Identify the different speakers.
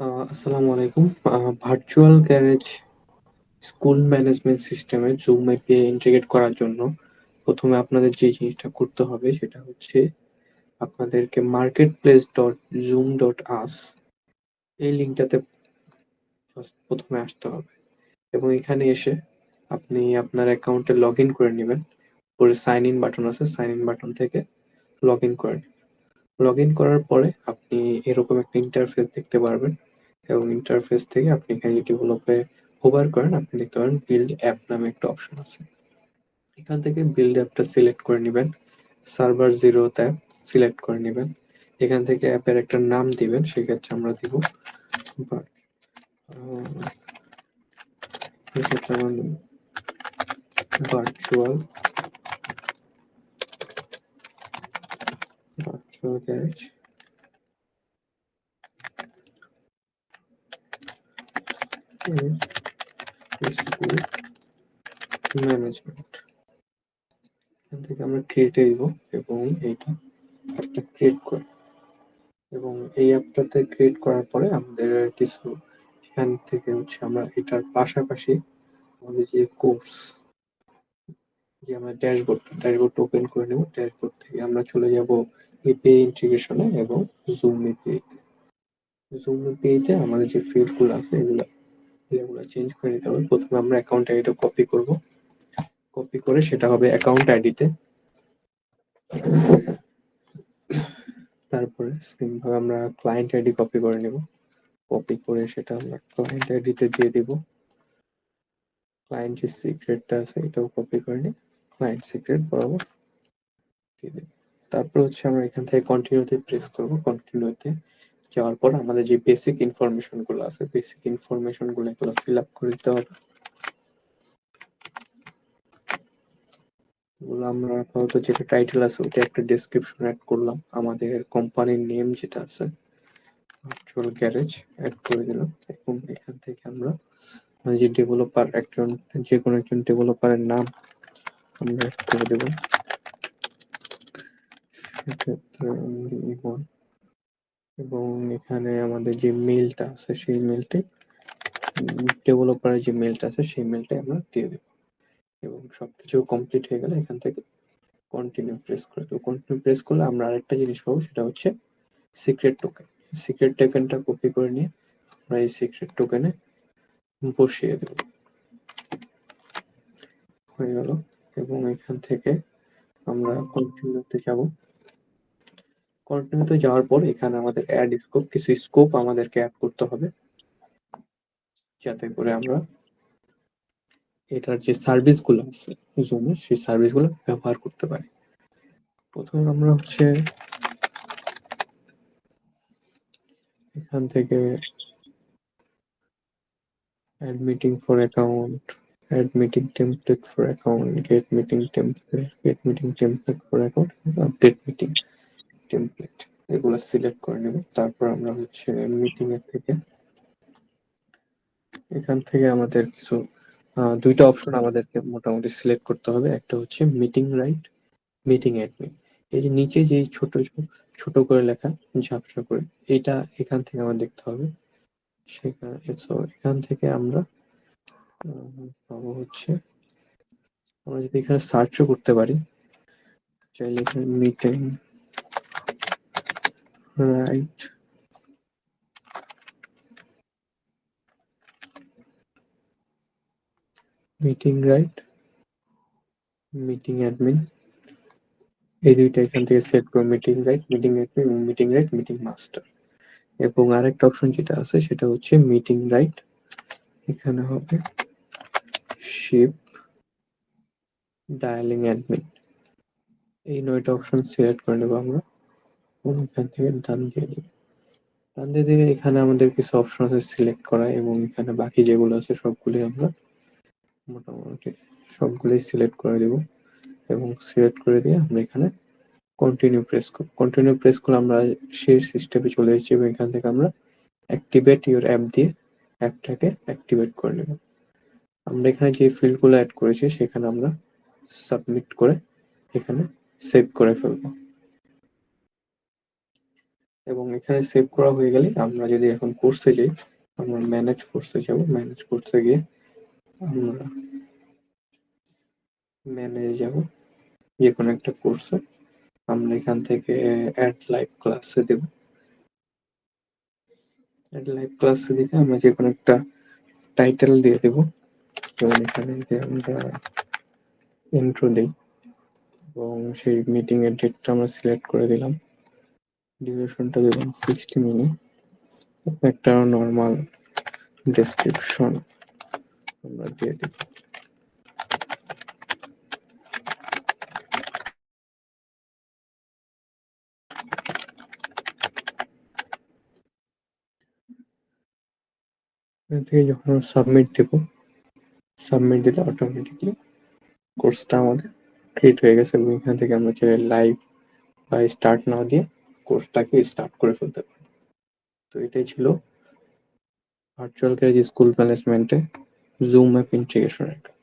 Speaker 1: আহ, আসসালামু আলাইকুম। Virtual garage school management সিস্টেমে জুম এপিআই ইন্টিগ্রেট করার জন্য প্রথমে আপনাদের যে জিনিসটা করতে হবে সেটা হচ্ছে আপনাদেরকে marketplace dot zoom dot us এই লিঙ্কটাতে ফার্স্ট প্রথমে আসতে হবে এবং এখানে এসে আপনি আপনার অ্যাকাউন্টে লগ ইন করে নেবেন। পরে সাইন ইন বাটন আছে সাইন ইন বাটন থেকে লগ ইন করে নেবেন। লগ ইন করার পরে আপনি এরকম একটা ইন্টারফেস দেখতে পারবেন। এবং ইন্টারফেস থেকে আপনি এখানে ডেভেলপে হোভার করেন, আপনি দেখতে পারেন বিল্ড অ্যাপ নামে একটা অপশন আছে। এখান থেকে বিল্ড অ্যাপটা সিলেক্ট করে নেবেন সার্ভার জিরো অ্যাপ সিলেক্ট করে নেবেন। এখান থেকে অ্যাপের একটা নাম দিবেন, সেক্ষেত্রে আমরা দিব virtual virtual garage school management এখান থেকে আমরা ক্রিয়েটে দিব এবং এইটা একটা ক্রিয়েট করি। এবং এই অ্যাপটাতে ক্রিয়েট করার পরে আমাদের কিছু এখান থেকে হচ্ছে আমরা এটার পাশাপাশি আমাদের যে কোর্স যে আমরা ড্যাশবোর্ড ড্যাশবোর্ড ওপেন করে নেব। ড্যাশবোর্ড থেকে আমরা চলে যাব এপিআই ইন্টিগ্রেশনে এবং জুম এপিআইতে জুম এপিআইতে আমাদের যে ফিল্ডগুলো আছে, এগুলো এগুলো চেঞ্জ করে নিতে হবে। প্রথমে আমরা অ্যাকাউন্ট আইডিটা কপি করব। কপি করে সেটা হবে অ্যাকাউন্ট আইডিতে তারপরে সেম ভাবে আমরা ক্লায়েন্ট আইডি কপি করে নেব। কপি করে সেটা আমরা ক্লায়েন্ট আইডিতে দিয়ে দিব। ক্লায়েন্ট যে সিক্রেটটা আছে এটাও কপি করে নিই। ক্লায়েন্ট সিক্রেট বরাবর দিয়ে দেব। তারপর হচ্ছে আমরা এখান থেকে কন্টিনিউতে প্রেস করব। কন্টিনিউতে যাওয়ার পর আমাদের যে বেসিক ইনফরমেশনগুলো আছে বেসিক ইনফরমেশনগুলো এগুলো ফিল আপ করে দিতে হবে। আমরা আপাতত যেটা টাইটেল আছে ওটা একটা ডেসক্রিপশন অ্যাড করলাম। আমাদের কোম্পানির নেম যেটা আছে ভার্চুয়াল গ্যারেজ অ্যাড করে দিলাম। এবং এখান থেকে আমরা যে ডেভেলপার একজন যে কোনো একজন ডেভেলপারের নাম আমরা অ্যাড করে দেবো। সেক্ষেত্রে এবং এখানে আমাদের যে মেলটা আছে সেই মেলটি ডেভেলপারের যে মেলটা আছে সেই মেলটাই আমরা দিয়ে দেবো। এবং সবকিছু কমপ্লিট হয়ে গেলে এখান থেকে কন্টিনিউ প্রেস করে দেবো। কন্টিনিউ প্রেস করলে আমরা আরেকটা জিনিস পাবো, সেটা হচ্ছে সিক্রেট টোকেন সিক্রেট টোকেনটা কপি করে নিয়ে আমরা এই সিক্রেট টোকেনে বসিয়ে দেব। হয়ে গেল। এবং এখান থেকে আমরা কন্টিনিউতে যাব। কন্টিনিউতে যাওয়ার পর এখানে আমাদের অ্যাড স্কোপ কিছু স্কোপ আমাদেরকে অ্যাড করতে হবে। যাতে করে আমরা এটার যে সার্ভিসগুলো আছে জুমের সেই সার্ভিসগুলো ব্যবহার করতে পারি। প্রথমে আমরা হচ্ছে এখান থেকে add meeting for account add meeting template for account get meeting template get meeting template for account update meeting template এগুলো সিলেক্ট করে নেব। তারপর আমরা হচ্ছে মিটিং এর থেকে এখান থেকে আমাদের কিছু দুইটা অপশন আমাদেরকে মোটামুটি সিলেক্ট করতে হবে। একটা হচ্ছে মিটিং রাইট মিটিং অ্যাডমিন এই যে নিচে যে ছোট ছোট করে লেখা ঝাপসা করে, এটা এখান থেকে আমার দেখতে হবে। সেখানে এখান থেকে আমরা পাবো হচ্ছে, আমরা যদি এখানে সার্চও করতে পারি, চাইলে এখানে meeting write meeting write meeting admin এই দুইটা এখান থেকে সেট করো meeting write meeting admin meeting write meeting master এবং আরেকটা অপশন যেটা আছে, সেটা হচ্ছে মিটিং রাইট এখানে হবে শিপ ডায়ালিং অ্যাডমিন এই নয়টা অপশন সিলেক্ট করে নেব আমরা। এবং এখান থেকে ডান দিয়ে দেবো ডান দিয়ে দিলে এখানে আমাদের কিছু অপশন আছে সিলেক্ট করা এবং এখানে বাকি যেগুলো আছে সবগুলোই আমরা মোটামুটি সবগুলোই সিলেক্ট করে দেব এবং সিলেক্ট করে দিয়ে আমরা এখানে কন্টিনিউ প্রেস করব। কন্টিনিউ প্রেস করলে আমরা শেষ সিস্টেমে চলে এসেছি এবং এখান থেকে আমরা অ্যাক্টিভেট ইউর অ্যাপ দিয়ে অ্যাপটাকে অ্যাক্টিভেট করে নেব। আমরা এখানে যে ফিল্ডগুলো অ্যাড করেছি সেখানে আমরা সাবমিট করে এখানে সেভ করে ফেলব। এবং এখানে সেভ করা হয়ে গেলে আমরা যদি এখন কোর্সে যাই, আমরা ম্যানেজ কোর্সে যাব। ম্যানেজ কোর্সে গিয়ে আমরা ম্যানেজে যাব যে কোনো একটা কোর্সে আমরা এখান থেকে অ্যাড লাইভ ক্লাসে দেব। অ্যাড লাইভ ক্লাসে দিকে আমরা যে কোনো একটা টাইটেল দিয়ে দেব। যেমন এখানে আমরা ইন্ট্রো দিই। এবং সেই মিটিং এর ডেটটা আমরা সিলেক্ট করে দিলাম। ডিউরেশনটা দেবেন সিক্সটি মিনিট একটা নর্মাল ডেসক্রিপশন আমরা দিয়ে দিই। থেকে যখন সাবমিট দেব সাবমিট দিলে অটোমেটিকলি কোর্সটা আমাদের ক্রিয়েট হয়ে গেছে এবং এখান থেকে আমরা চাইলে লাইভ বা স্টার্ট না দিয়ে কোর্সটাকে স্টার্ট করে ফেলতে পারি তো এটাই ছিল ভার্চুয়াল ক্যারেজ স্কুল ম্যানেজমেন্টে জুম অ্যাপ ইন্টিগ্রেশনের কাজ।